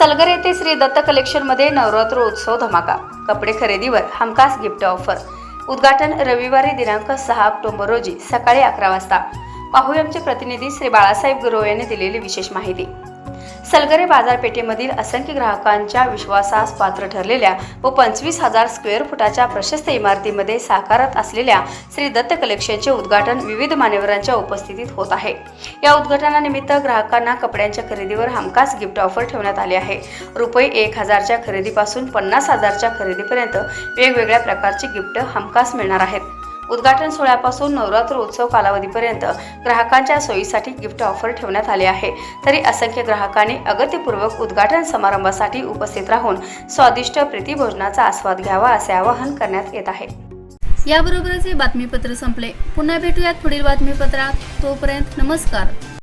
सलगर येथे श्री दत्त कलेक्शनमध्ये नवरात्र उत्सव धमाका. कपडे खरेदीवर हमखास गिफ्ट ऑफर उद्घाटन रविवारी दिनांक सहा ऑक्टोबर रोजी सकाळी अकरा वाजता. पाहूया आमचे प्रतिनिधी श्री बाळासाहेब गुरव यांनी दिलेली विशेष माहिती. सलगरे बाजारपेठेमधील असंख्य ग्राहकांच्या विश्वासास पात्र ठरलेल्या व पंचवीस हजार स्क्वेअर फुटाच्या प्रशस्त इमारतीमध्ये साकारत असलेल्या श्री दत्त कलेक्शनचे उद्घाटन विविध मान्यवरांच्या उपस्थितीत होत आहे. या उद्घाटनानिमित्त ग्राहकांना कपड्यांच्या खरेदीवर हमखास गिफ्ट ऑफर ठेवण्यात आली आहे. रुपये एक हजारच्या खरेदीपासून पन्नास हजारच्या खरेदीपर्यंत वेगवेगळ्या प्रकारची गिफ्ट हमखास मिळणार आहेत. उद्घाटन सोहळ्यापासून नवरात्र उत्सव कालावधीपर्यंत ग्राहकांच्या सोयीसाठी गिफ्ट ऑफर ठेवण्यात आले आहे. तरी असंख्य ग्राहकांनी अगत्यपूर्वक उद्घाटन समारंभासाठी उपस्थित राहून स्वादिष्ट प्रीतीभोजनाचा आस्वाद घ्यावा असे आवाहन करण्यात येत आहे. याबरोबरच हे बातमीपत्र संपले. पुन्हा भेटूयात पुढील बातमीपत्रात. तोपर्यंत नमस्कार.